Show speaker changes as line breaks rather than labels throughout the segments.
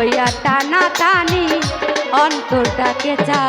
লইয়া টানা টানি অন্তরটাকে চা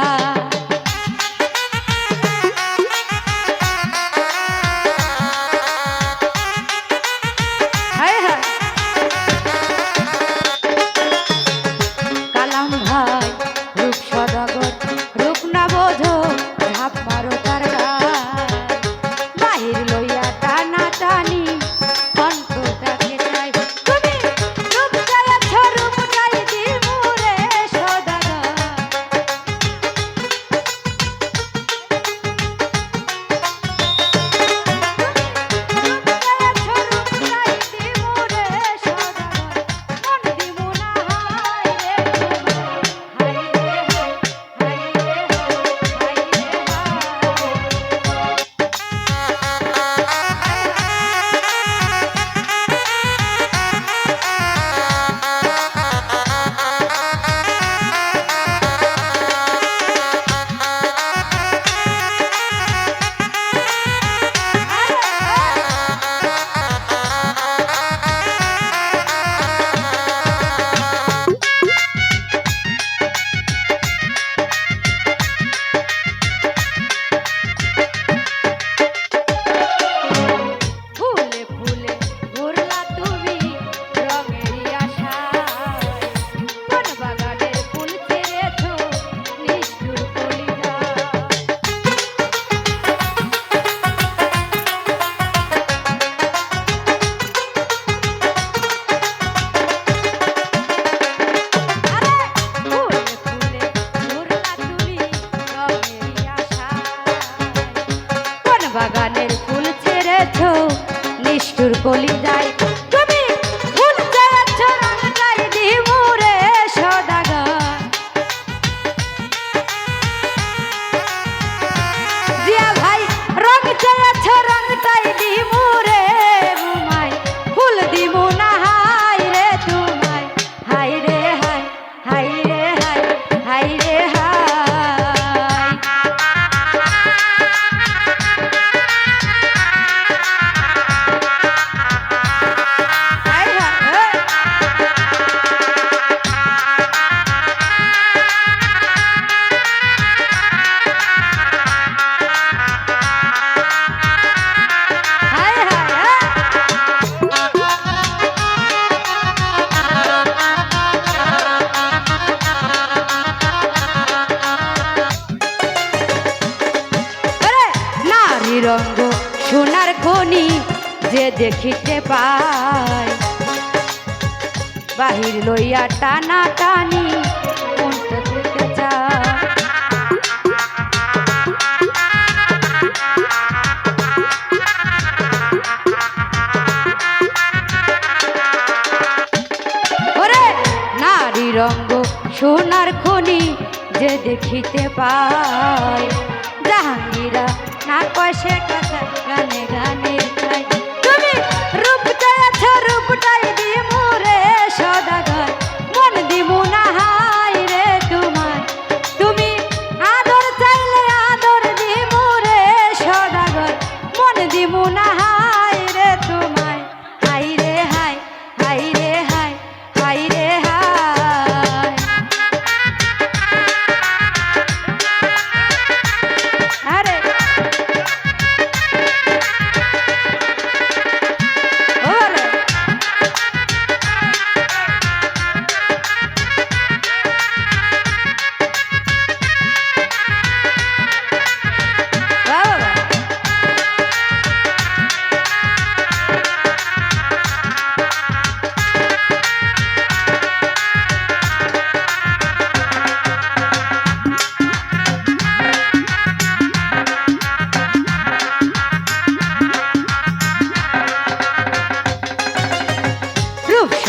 যায় যে দেখিতে পাই। বাহির লইয়া টানা টানি রঙ্গ সোনার খনি যে দেখিতে পায় জাহাঙ্গীরা না কয় সেটা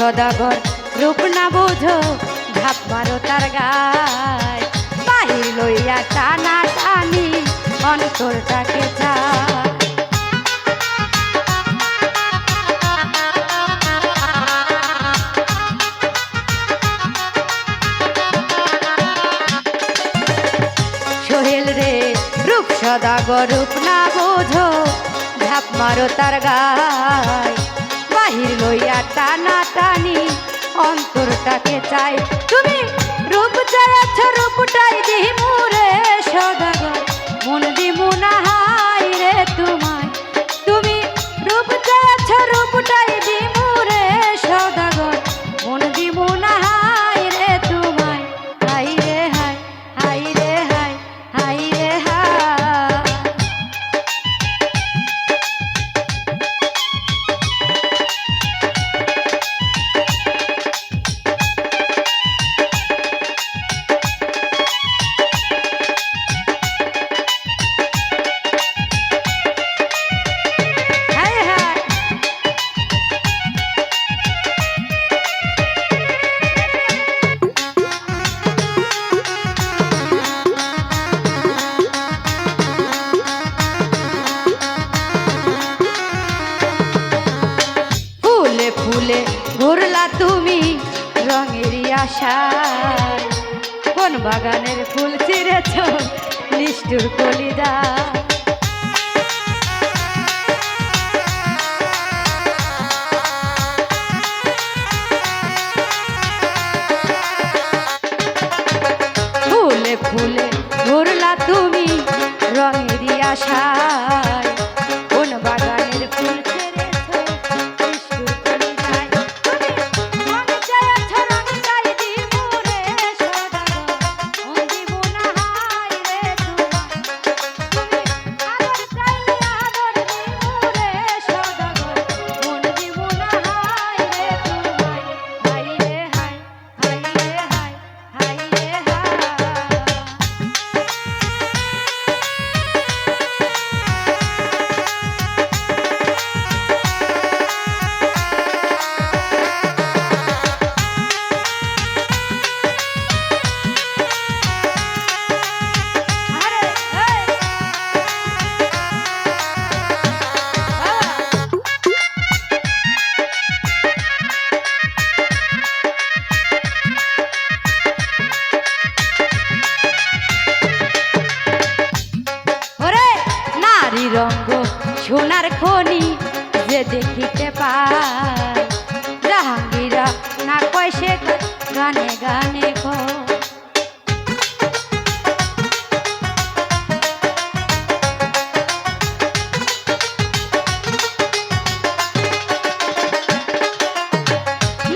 সদাগর রূপ না বোঝ ঢাপ মারো তার গায়। বাহি লইয়া টানা টানি অন্তরটাকে চায়। সদাগর রূপ না বোঝো ঢাপ মারো তার গায়। বাহির লইয়া টানা টানি অন্তরটাকে চাই। তুমি রূপ চাই আচ্ছা রূপটাই দেহ আশা কোন বাগানের ফুল চিরেছ নিষ্ঠুর কলিদা।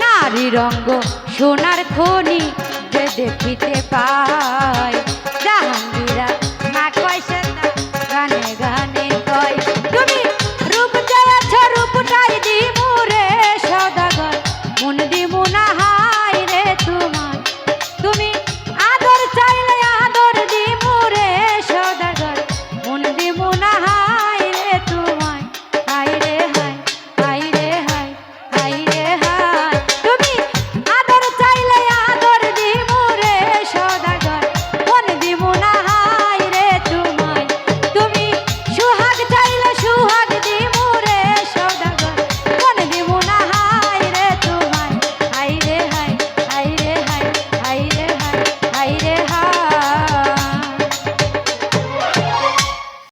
নারী রঙ্গ সোনার খনি যে দেখিতে পায়।